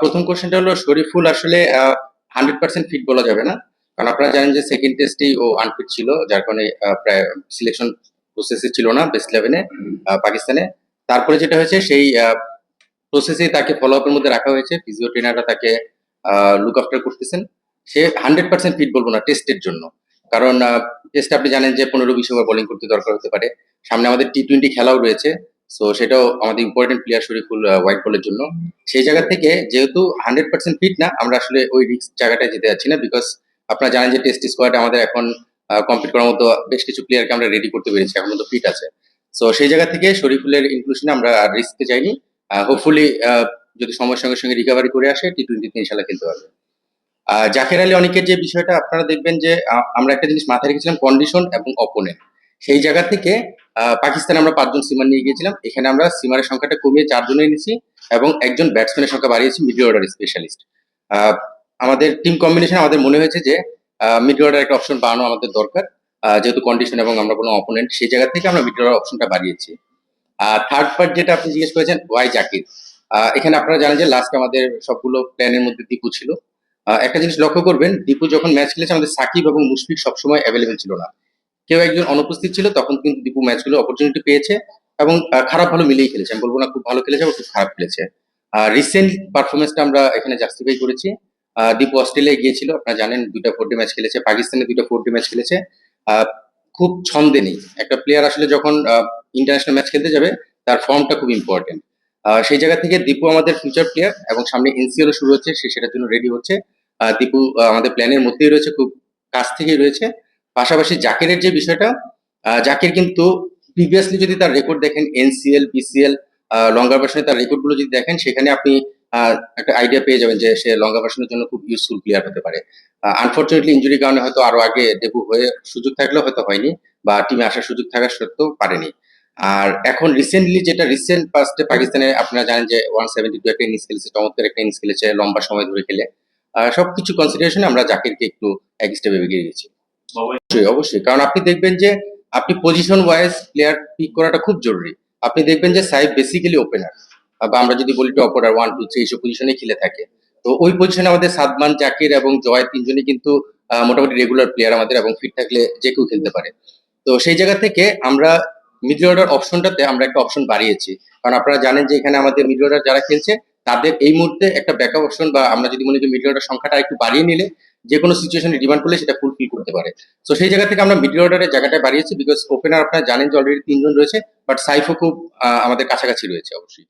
প্রথম কোশ্চেনটা হলো, শরীফুল আসলে হান্ড্রেড পার্সেন্ট ফিট বলা যাবে না। কারণ আপনারা জানেন যে সেকেন্ড টেস্টেই ও আনফিট ছিল, যার কারণে প্রায় সিলেকশন প্রসেসে ছিল না বেস্ট ইলেভেনে পাকিস্তানে। তারপরে যেটা হয়েছে, সেই প্রসেসে তাকে ফলো আপের মধ্যে রাখা হয়েছে। ফিজিও ট্রেনাররা তাকে লুক আফটার করতেছেন। সে হান্ড্রেড পার্সেন্ট ফিট বলব না টেস্টের জন্য। কারণ টেস্ট আপনি জানেন যে পনেরো, বিশ ওভার বোলিং করতে দরকার হতে পারে। সামনে আমাদের টি টোয়েন্টি খেলাও রয়েছে। সো সেটাও আমাদের ইম্পর্টেন্ট প্লেয়ার শরীফুল হোয়াইট বলের জন্য। সেই জায়গা থেকে যেহেতু হান্ড্রেড পার্সেন্ট ফিট না, আমরা আসলে ওই রিস্ক জায়গাটায় যেতে যাচ্ছি না বিকজ আপনারা জানেন যে টেস্ট স্কোয়াড আমাদের এখন কমপ্লিট করার মতো বেশ কিছু প্লেয়ারকে আমরা রেডি করতে পেরেছি, এখন মতো ফিট আছে। সো সেই জায়গা থেকে শরীফুলের ইনক্লুশনে আমরা আর রিস্কে যাইনি। হোপফুলি যদি সময়ের সঙ্গে সঙ্গে রিকভারি করে আসে টি টোয়েন্টিতে ইনশাল্লাহ খেলতে পারবে। জাকের আলী অনেকের যে বিষয়টা, আপনারা দেখবেন যে আমরা একটা জিনিস মাথায় রেখেছিলাম কন্ডিশন এবং অপোনেন্ট সেই জায়গা থেকে পাকিস্তানে আমরা পাঁচজন সিমার নিয়ে গিয়েছিলাম। এখানে আমরা সিমারের সংখ্যাটা কমিয়ে চারজনে এনেছি এবং একজন ব্যাটসম্যানের সংখ্যা বাড়িয়েছি মিডল অর্ডার স্পেশালিস্ট আমাদের টিম কম্বিনেশন আমাদের মনে হয়েছে যে মিডল অর্ডার একটা অপশন বাড়ানো আমাদের দরকার। যেহেতু কন্ডিশন এবং আমরা কোনো অপোনেন্ট সেই জায়গা থেকে আমরা মিডল অর্ডার অপশনটা বাড়িয়েছি। আর থার্ড পার্ট যেটা আপনি জিজ্ঞেস করেছেন ওয়াই জাকির? এখানে আপনারা জানেন যে লাস্ট আমাদের সবগুলো প্ল্যানের মধ্যে দীপু ছিল। একটা জিনিস লক্ষ্য করবেন, দীপু যখন ম্যাচ খেলেছে, আমাদের সাকিব এবং মুশফিক সবসময় অ্যাভেলেবেল ছিল না। কেউ একজন অনুপস্থিত ছিল, তখন কিন্তু দীপু ম্যাচগুলো অপরচুনিটি পেয়েছে এবং খারাপ ভালো মিলেই খেলেছে। আমি বলব না খুব ভালো খেলেছে, খুব খারাপ খেলেছে। আর রিসেন্ট পারফরমেন্সটা আমরা এখানে জাস্টিফাই করেছি। দীপু অস্ট্রেলিয়ায় গিয়েছিল, আপনারা জানেন দুইটা ফোর ডে ম্যাচ খেলেছে, পাকিস্তানে দুইটা ফোর ডে ম্যাচ খেলেছে খুব ছন্দে নেই। একটা প্লেয়ার আসলে যখন ইন্টারন্যাশনাল ম্যাচ খেলতে যাবে, তার ফর্মটা খুব ইম্পর্টেন্ট সেই জায়গা থেকে দীপু আমাদের ফিউচার প্লেয়ার এবং সামনে এনসিএলও শুরু হচ্ছে, সে সেটার জন্য রেডি হচ্ছে। দীপু আমাদের প্ল্যানের মধ্যেই রয়েছে, খুব কাছ থেকেই রয়েছে। পাশাপাশি জাকিরের যে বিষয়টা জাকির কিন্তু প্রিভিয়াসলি যদি তার রেকর্ড দেখেন এনসিএল বিসিএল লঙ্গা ভার্সনে তার রেকর্ডগুলো যদি দেখেন, সেখানে আপনি একটা আইডিয়া পেয়ে যাবেন যে সে লঙ্গা ভার্সনের জন্য খুব ইউজফুল প্লেয়ার হতে পারে। আনফর্চুনেটলি ইঞ্জুরির কারণে হয়তো আরও আগে ডেবু হয়ে সুযোগ থাকলেও হয়তো হয়নি বা টিমে আসার সুযোগ থাকা সত্ত্বেও পারেনি। আর এখন রিসেন্টলি যেটা রিসেন্ট পাস্টে পাকিস্তানে আপনারা জানেন যে ওয়ান সেভেন্টি টু একটা ইনিংস খেলেছে, চমৎকার একটা ইনিংস খেলেছে, লম্বা সময় ধরে খেলে। সবকিছু কনসিডারেশনে আমরা জাকিরকে একটু এক স্টেপে এগিয়ে গেছি অবশ্যই অবশ্যই। কারণ আপনি দেখবেন যে, আপনি পজিশন ওয়াইজ প্লেয়ার পিক করাটা খুব জরুরি। আপনি দেখবেন যে সাহেব বেসিক্যালি ওপেনার বা আমরা যদি বলি top order one two three এইসব পজিশনে খেলে থাকে। তো ওই পজিশনে আমাদের সাদমান, জাকির এবং জয় তিনজনই কিন্তু মোটামুটি রেগুলার প্লেয়ার আমাদের এবং ফিট থাকলে যে কেউ খেলতে পারে। তো সেই জায়গা থেকে আমরা মিডল অর্ডার অপশনটাতে আমরা একটা অপশন বাড়িয়েছি। কারণ আপনারা জানেন যে, এখানে আমাদের মিডল অর্ডার যারা খেলছে, তাদের এই মুহূর্তে একটা ব্যাকআপ অপশন বা আমরা যদি মনে করি মিডল অর্ডার সংখ্যাটা একটু বাড়িয়ে নিলে যে কোনো সিচুয়েশনে ডিমান্ড করলে সেটা ফুলফিল করতে পারে। তো সেই জায়গা থেকে আমরা মিডিল অর্ডারের জায়গাটা বাড়িয়েছি বিকজ ওপেনার আপনারা জানেন যে অলরেডি তিনজন রয়েছে বাট সাইফও খুব আমাদের কাছাকাছি রয়েছে অবশ্যই।